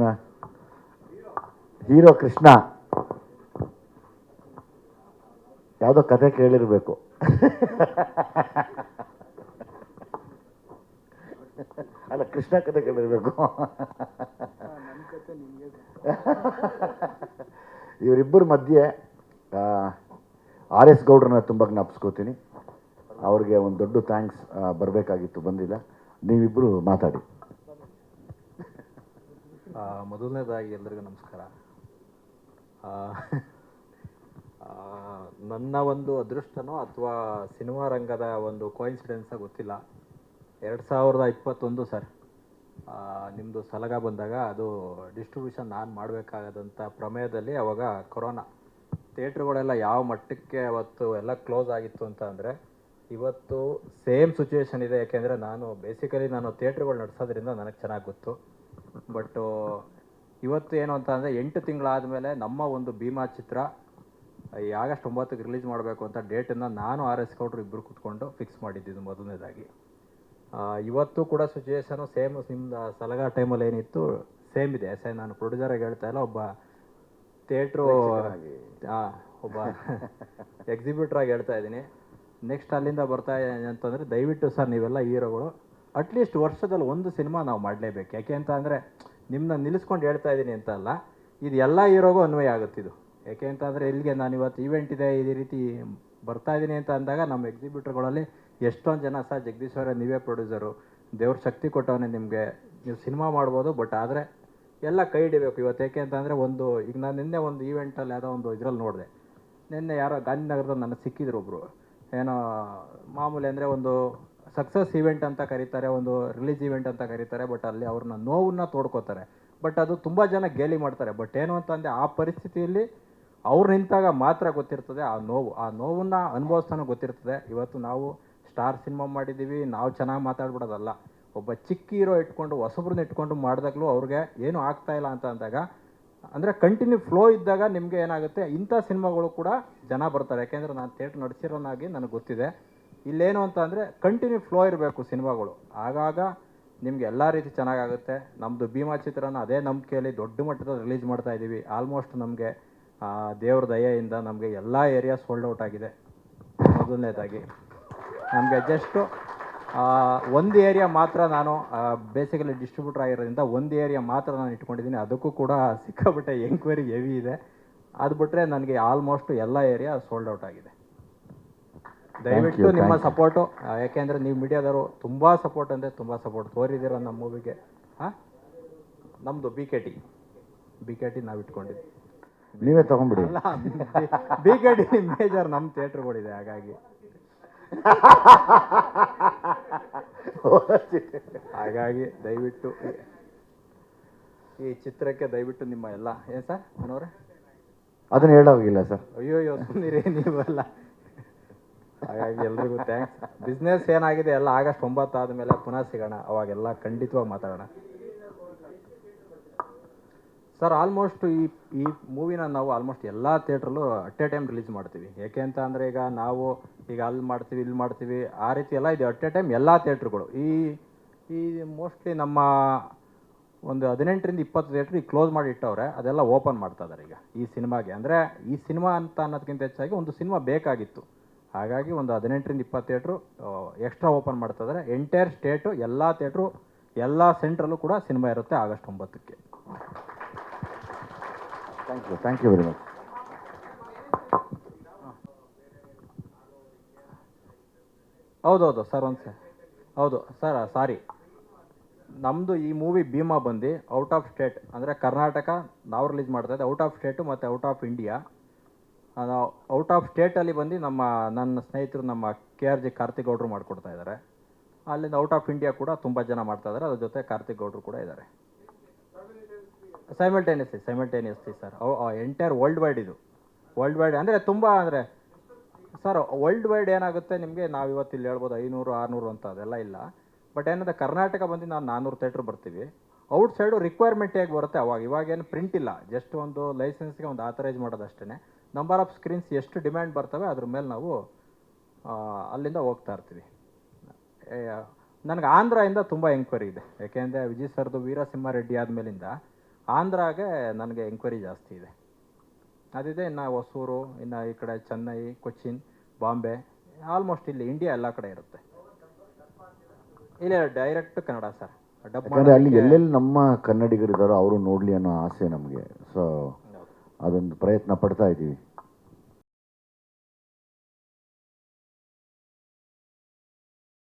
Krishna. Hero Krishna. ಯಾವುದೋ ಕತೆ ಕೇಳಿರಬೇಕು. ಅಲ್ಲ, ಕೃಷ್ಣ ಕತೆ ಕೇಳಿರಬೇಕು. ಇವರಿಬ್ಬರ ಮಧ್ಯೆ ಆರ್ ಎಸ್ ಗೌಡ್ರನ್ನ ತುಂಬ ಜ್ಞಾಪಿಸ್ಕೋತೀನಿ. ಅವ್ರಿಗೆ ಒಂದು ದೊಡ್ಡ ಥ್ಯಾಂಕ್ಸ್ ಬರಬೇಕಾಗಿತ್ತು, ಬಂದಿಲ್ಲ. ನೀವಿಬ್ಬರು ಮಾತಾಡಿ. ಮೊದಲನೇದಾಗಿ ಎಲ್ರಿಗೂ ನಮಸ್ಕಾರ. ನನ್ನ ಒಂದು ಅದೃಷ್ಟನೋ ಅಥವಾ ಸಿನಿಮಾ ರಂಗದ ಒಂದು ಕೋಇನ್ಸಿಡೆನ್ಸ ಗೊತ್ತಿಲ್ಲ. ಎರಡು ಸಾವಿರದ ಇಪ್ಪತ್ತೊಂದು ಸರ್ ನಿಮ್ಮದು ಸಲಗ ಬಂದಾಗ ಅದು ಡಿಸ್ಟ್ರಿಬ್ಯೂಷನ್ ನಾನು ಮಾಡಬೇಕಾಗದಂಥ ಪ್ರಮೇಯದಲ್ಲಿ ಅವಾಗ ಕೊರೋನಾ. ಥಿಯೇಟ್ರುಗಳೆಲ್ಲ ಯಾವ ಮಟ್ಟಕ್ಕೆ ಅವತ್ತು ಎಲ್ಲ ಕ್ಲೋಸ್ ಆಗಿತ್ತು ಅಂತ ಅಂದರೆ, ಇವತ್ತು ಸೇಮ್ ಸಿಚುವೇಶನ್ ಇದೆ. ಯಾಕೆಂದರೆ ನಾನು ಬೇಸಿಕಲಿ ನಾನು ಥಿಯೇಟ್ರುಗಳು ನಡೆಸೋದ್ರಿಂದ ನನಗೆ ಚೆನ್ನಾಗಿ ಗೊತ್ತು. ಬಟ್ಟು ಇವತ್ತು ಏನು ಅಂತ ಅಂದರೆ ಎಂಟು ತಿಂಗಳಾದಮೇಲೆ ನಮ್ಮ ಒಂದು ಭೀಮಾ ಚಿತ್ರ ಈ ಆಗಸ್ಟ್ ಒಂಬತ್ತಕ್ಕೆ ರಿಲೀಸ್ ಮಾಡಬೇಕು ಅಂತ ಡೇಟನ್ನು ನಾನು ಆರ್ ಎಸ್ ಕೌಡ್ರು ಇಬ್ಬರು ಕೂತ್ಕೊಂಡು ಫಿಕ್ಸ್ ಮಾಡಿದ್ದಿದ್ದು ಮೊದಲನೇದಾಗಿ. ಇವತ್ತು ಕೂಡ ಸಿಚುವೇಶನು ಸೇಮ್ ನಿಮ್ದು ಸಲಗಾ ಟೈಮಲ್ಲಿ ಏನಿತ್ತು ಸೇಮ್ ಇದೆ. ಸೇ ನಾನು ಪ್ರೊಡ್ಯೂಸರಾಗಿ ಹೇಳ್ತಾ ಇಲ್ಲ ಒಬ್ಬ ಥಿಯೇಟ್ರು ಒಬ್ಬ ಎಕ್ಸಿಬ್ಯೂಟ್ರಾಗಿ ಹೇಳ್ತಾ ಇದ್ದೀನಿ. ನೆಕ್ಸ್ಟ್ ಅಲ್ಲಿಂದ ಬರ್ತಾ ಅಂತಂದರೆ ದಯವಿಟ್ಟು ಸರ್ ನೀವೆಲ್ಲ ಹೀರೋಗಳು ಅಟ್ಲೀಸ್ಟ್ ವರ್ಷದಲ್ಲಿ ಒಂದು ಸಿನಿಮಾ ನಾವು ಮಾಡಲೇಬೇಕು. ಯಾಕೆ ಅಂತ ಅಂದರೆ ನಿಮ್ಮನ್ನ ನಿಲ್ಲಿಸ್ಕೊಂಡು ಹೇಳ್ತಾ ಇದ್ದೀನಿ ಅಂತ ಅಲ್ಲ, ಇದು ಎಲ್ಲ ಇರೋಗೂ ಅನ್ವಯ ಆಗುತ್ತಿದ್ದು ಯಾಕೆ ಅಂತ ಅಂದರೆ ಇಲ್ಲಿಗೆ ನಾನು ಇವತ್ತು ಈವೆಂಟ್ ಇದೆ, ಇದೇ ರೀತಿ ಬರ್ತಾ ಇದ್ದೀನಿ ಅಂತ ಅಂದಾಗ ನಮ್ಮ ಎಕ್ಸಿಬ್ಯೂಟರ್ಗಳಲ್ಲಿ ಎಷ್ಟೊಂದು ಜನ ಸಹ ಜಗದೀಶ್ ಅವರೇ, ನೀವೇ ಪ್ರೊಡ್ಯೂಸರು ದೇವ್ರ ಶಕ್ತಿ ಕೊಟ್ಟವನೇ ನಿಮಗೆ ನೀವು ಸಿನಿಮಾ ಮಾಡ್ಬೋದು ಬಟ್ ಆದರೆ ಎಲ್ಲ ಕೈ ಹಿಡಿಬೇಕು. ಇವತ್ತು ಏಕೆ ಅಂತಂದರೆ ಒಂದು, ಈಗ ನಾನು ನಿನ್ನೆ ಒಂದು ಈವೆಂಟಲ್ಲಿ ಯಾವುದೋ ಒಂದು ಇದರಲ್ಲಿ ನೋಡಿದೆ. ನಿನ್ನೆ ಯಾರೋ ಗಾಂಧಿನಗರದಲ್ಲಿ ನನಗೆ ಸಿಕ್ಕಿದ್ರು ಒಬ್ಬರು ಏನೋ ಮಾಮೂಲಿ ಅಂದರೆ ಒಂದು ಸಕ್ಸಸ್ ಈವೆಂಟ್ ಅಂತ ಕರೀತಾರೆ, ಒಂದು ರಿಲೀಸ್ ಈವೆಂಟ್ ಅಂತ ಕರೀತಾರೆ ಬಟ್ ಅಲ್ಲಿ ಅವ್ರನ್ನ ನೋವನ್ನ ತೋಡ್ಕೋತಾರೆ. ಬಟ್ ಅದು ತುಂಬ ಜನ ಗೇಲಿ ಮಾಡ್ತಾರೆ. ಬಟ್ ಏನು ಅಂತಂದರೆ ಆ ಪರಿಸ್ಥಿತಿಯಲ್ಲಿ ಅವ್ರು ನಿಂತಾಗ ಮಾತ್ರ ಗೊತ್ತಿರ್ತದೆ ಆ ನೋವು. ಆ ನೋವನ್ನ ಅನುಭವಿಸ್ತಾನೆ ಗೊತ್ತಿರ್ತದೆ. ಇವತ್ತು ನಾವು ಸ್ಟಾರ್ ಸಿನಿಮಾ ಮಾಡಿದ್ದೀವಿ ನಾವು ಚೆನ್ನಾಗಿ ಮಾತಾಡ್ಬಿಡೋದಲ್ಲ. ಒಬ್ಬ ಚಿಕ್ಕ ಹೀರೋ ಇಟ್ಕೊಂಡು, ಹೊಸಬ್ರನ್ನ ಇಟ್ಕೊಂಡು ಮಾಡಿದಾಗಲೂ ಅವ್ರಿಗೆ ಏನು ಆಗ್ತಾ ಇಲ್ಲ ಅಂತ ಅಂದಾಗ, ಅಂದರೆ ಕಂಟಿನ್ಯೂ ಫ್ಲೋ ಇದ್ದಾಗ ನಿಮಗೆ ಏನಾಗುತ್ತೆ, ಇಂಥ ಸಿನಿಮಾಗಳು ಕೂಡ ಜನ ಬರ್ತಾರೆ. ಯಾಕೆಂದರೆ ನಾನು ಥಿಯೇಟ್ರ್ ನಡೆಸಿರೋನಾಗಿ ನನಗೆ ಗೊತ್ತಿದೆ. ಇಲ್ಲೇನು ಅಂತ ಅಂದರೆ ಕಂಟಿನ್ಯೂ ಫ್ಲೋ ಇರಬೇಕು ಸಿನಿಮಾಗಳು. ಆಗಾಗ ನಿಮ್ಗೆ ಎಲ್ಲ ರೀತಿ ಚೆನ್ನಾಗಾಗುತ್ತೆ. ನಮ್ಮದು ಭೀಮಾ ಚಿತ್ರನ ಅದೇ ನಂಬಿಕೆಯಲ್ಲಿ ದೊಡ್ಡ ಮಟ್ಟದ ರಿಲೀಸ್ ಮಾಡ್ತಾ ಇದ್ದೀವಿ ಆಲ್ಮೋಸ್ಟ್ ನಮಗೆ ದೇವ್ರ ದಯೆಯಿಂದ ನಮಗೆ ಎಲ್ಲ ಏರಿಯಾ ಸೋಲ್ಡ್ ಔಟ್ ಆಗಿದೆ. ಮೊದಲನೇದಾಗಿ. ನಮಗೆ ಜಸ್ಟು ಒಂದು ಏರಿಯಾ ಮಾತ್ರ ನಾನು ಬೇಸಿಕಲಿ ಡಿಸ್ಟ್ರಿಬ್ಯೂಟರ್ ಆಗಿರೋದ್ರಿಂದ ಒಂದು ಏರಿಯಾ ಮಾತ್ರ ನಾನು ಇಟ್ಕೊಂಡಿದ್ದೀನಿ. ಅದಕ್ಕೂ ಕೂಡ ಸಿಕ್ಕಾಪಟ್ಟೆ ಎಂಕ್ವೈರಿ ಹೆವಿ ಇದೆ. ಅದು ಬಿಟ್ಟರೆ ನನಗೆ ಆಲ್ಮೋಸ್ಟ್ ಎಲ್ಲ ಏರಿಯಾ ಸೋಲ್ಡ್ ಔಟ್ ಆಗಿದೆ. ದಯವಿಟ್ಟು ನಿಮ್ಮ. ಸಪೋರ್ಟು ಯಾಕೆಂದರೆ ನೀವು ಮೀಡಿಯಾದವರು ತುಂಬ ಸಪೋರ್ಟ್ ಅಂದರೆ ತುಂಬ ಸಪೋರ್ಟ್ ತೋರಿದ್ದೀರ ನಮ್ಮ ಮೂವಿಗೆ ಹಾಂ? ನಮ್ಮದು B K T B K T ನಾವು ಇಟ್ಕೊಂಡಿದ್ವಿ. ನೀವೇ ತಗೊಂಡ್ಬಿಡಿ ಅಲ್ಲ ಬಿ ಕೆ ಟಿ ಮೇಜರ್ ನಮ್ಮ ಥಿಯೇಟ್ರ್ಗಳಿದೆ ಹಾಗಾಗಿ. ಹಾಗಾಗಿ ದಯವಿಟ್ಟು ಈ- ಚಿತ್ರಕ್ಕೆ ದಯವಿಟ್ಟು ನಿಮ್ಮ ಎಲ್ಲ ಏನು ಸರ್ ಅದನ್ನು ಅದನ್ನ ಹೇಳೋಗಿಲ್ಲ ಸರ್. ಅಯ್ಯೋ ಅಯ್ಯೋ ನೀವೆಲ್ಲ. ಹಾಗಾಗಿ ಎಲ್ರಿಗೂ ಥ್ಯಾಂಕ್ಸ್ ಬಿಸ್ನೆಸ್ ಏನಾಗಿದೆ? ಎಲ್ಲ ಆಗಸ್ಟ್ ಒಂಬತ್ತು ಆದಮೇಲೆ ಪುನಃ ಸಿಗೋಣ. ಅವಾಗೆಲ್ಲ ಖಂಡಿತವಾಗಿ ಮಾತಾಡೋಣ. ಸರ್ ಆಲ್ಮೋಸ್ಟ್ ಈ ಈ ಮೂವಿನ ನಾವು ಆಲ್ಮೋಸ್ಟ್ ಎಲ್ಲ ಥಿಯೇಟ್ರಲ್ಲೂ ಅಟ್ ಎ ಟೈಮ್ ರಿಲೀಸ್ ಮಾಡ್ತೀವಿ. ಯಾಕೆ ಅಂತ ಅಂದರೆ ಈಗ ನಾವು ಈಗ ಅಲ್ಲಿ ಮಾಡ್ತೀವಿ, ಇಲ್ಲಿ ಮಾಡ್ತೀವಿ, ಆ ರೀತಿ ಎಲ್ಲ ಇದೆ. ಅಟ್ ಎ ಟೈಮ್ ಎಲ್ಲ ಥಿಯೇಟ್ರುಗಳು ಈ ಈ ಮೋಸ್ಟ್ಲಿ ನಮ್ಮ ಒಂದು ಹದಿನೆಂಟರಿಂದ ಇಪ್ಪತ್ತು ಥಿಯೇಟ್ರ್ ಈಗ ಕ್ಲೋಸ್ ಮಾಡಿ ಇಟ್ಟವ್ರೆ, ಅದೆಲ್ಲ ಓಪನ್ ಮಾಡ್ತಾ ಇದ್ದಾರೆ ಈಗ ಈ ಸಿನಿಮಾಗೆ ಅಂದರೆ ಈ ಸಿನಿಮಾ ಅಂತ ಅನ್ನೋದಕ್ಕಿಂತ ಹೆಚ್ಚಾಗಿ ಒಂದು ಸಿನಿಮಾ ಬೇಕಾಗಿತ್ತು. ಹಾಗಾಗಿ ಒಂದು ಹದಿನೆಂಟರಿಂದ ಇಪ್ಪತ್ತು ಥಿಯೇಟ್ರು ಎಕ್ಸ್ಟ್ರಾ ಓಪನ್ ಮಾಡ್ತಾ ಇದ್ದಾರೆ ಎಂಟೈರ್ ಸ್ಟೇಟು ಎಲ್ಲ ಥಿಯೇಟ್ರು ಎಲ್ಲ ಸೆಂಟ್ರಲ್ಲೂ ಕೂಡ ಸಿನಿಮಾ ಇರುತ್ತೆ ಆಗಸ್ಟ್ ಒಂಬತ್ತಕ್ಕೆ. Thank you thank you very much ಹೌದೌದು ಸರ್ ಒಂದು ಸರ್ ಹೌದು ಸರ್ ಸಾರಿ ನಮ್ಮದು ಈ ಮೂವಿ ಭೀಮಾ ಬಂದು ಔಟ್ ಆಫ್ ಸ್ಟೇಟ್ ಅಂದರೆ ಕರ್ನಾಟಕ ನಾವು ರಿಲೀಸ್ ಮಾಡ್ತಾ ಇದ್ದೆ ಔಟ್ ಆಫ್ ಸ್ಟೇಟು ಮತ್ತು out of India out of ಸ್ಟೇಟಲ್ಲಿ ಬಂದು ನಮ್ಮ, ನನ್ನ ಸ್ನೇಹಿತರು ನಮ್ಮ ಕೆ ಆರ್ ಜಿ ಕಾರ್ತಿಕ್ ಗೌಡ್ರು ಮಾಡಿಕೊಡ್ತಾ ಇದ್ದಾರೆ. ಅಲ್ಲಿಂದ ಔಟ್ ಆಫ್ ಇಂಡಿಯಾ ಕೂಡ ತುಂಬ ಜನ ಮಾಡ್ತಾ ಇದ್ದಾರೆ. ಅದ್ರ ಜೊತೆ ಕಾರ್ತಿಕ್ ಗೌಡ್ರು ಕೂಡ ಇದ್ದಾರೆ. Simultaneously simultaneously sir entire world wide ಇದು. ವರ್ಲ್ಡ್ ವೈಡ್ ಅಂದರೆ ತುಂಬ ಅಂದರೆ ಸರ್ ವರ್ಲ್ಡ್ ವೈಡ್ ಏನಾಗುತ್ತೆ ನಿಮಗೆ, ನಾವು ಇವತ್ತು ಇಲ್ಲಿ ಹೇಳ್ಬೋದು ಐನೂರು, ಆರುನೂರು ಅಂತ ಅದೆಲ್ಲ ಇಲ್ಲ. ಬಟ್ ಏನಂದರೆ ಕರ್ನಾಟಕ ಬಂದು ನಾವು ನಾನ್ನೂರು ಥೇಟ್ರ್ ಬರ್ತೀವಿ. ಔಟ್ ಸೈಡು ರಿಕ್ವೈರ್ಮೆಂಟ್ ಹೇಗೆ ಬರುತ್ತೆ ಅವಾಗ? ಇವಾಗೇನು ಪ್ರಿಂಟ್ ಇಲ್ಲ. ಜಸ್ಟ್ ಒಂದು ಲೈಸೆನ್ಸ್ಗೆ ಒಂದು ಆಥರೈಸ್ ಮಾಡೋದಷ್ಟೇ ನಂಬರ್ ಆಫ್ ಸ್ಕ್ರೀನ್ಸ್ ಎಷ್ಟು ಡಿಮ್ಯಾಂಡ್ ಬರ್ತವೆ ಅದ್ರ ಮೇಲೆ ನಾವು ಅಲ್ಲಿಂದ ಹೋಗ್ತಾ ಇರ್ತೀವಿ. ನನಗೆ ಆಂಧ್ರದಿಂದ ತುಂಬ ಎಂಕ್ವೈರಿ ಇದೆ. ಯಾಕೆಂದರೆ ವಿಜಯ್ ಸರ್ದು ವೀರಸಿಂಹ ರೆಡ್ಡಿ ಆದಮೇಲಿಂದ ಆಂಧ್ರಾಗೆ ನನಗೆ ಎಂಕ್ವೈರಿ ಜಾಸ್ತಿ ಇದೆ. ಅದಿದೆ ಇನ್ನು ಹೊಸೂರು ಇನ್ನು ಈ ಕಡೆ ಚೆನ್ನೈ ಕೊಚ್ಚಿನ್ ಬಾಂಬೆ ಆಲ್ಮೋಸ್ಟ್ ಇಲ್ಲಿ ಇಂಡಿಯಾ ಎಲ್ಲ ಕಡೆ ಇರುತ್ತೆ. ಇಲ್ಲ ಡೈರೆಕ್ಟ್ ಕನ್ನಡ ಸರ್ ಅಲ್ಲಿ ಎಲ್ಲೆಲ್ಲಿ ನಮ್ಮ ಕನ್ನಡಿಗರಿದ್ದಾರೋ ಅವರು ನೋಡಲಿ ಅನ್ನೋ ಆಸೆ ನಮಗೆ. ಸೊ ಅದೊಂದು ಪ್ರಯತ್ನ ಪಡ್ತಾ ಇದ್ದೀವಿ.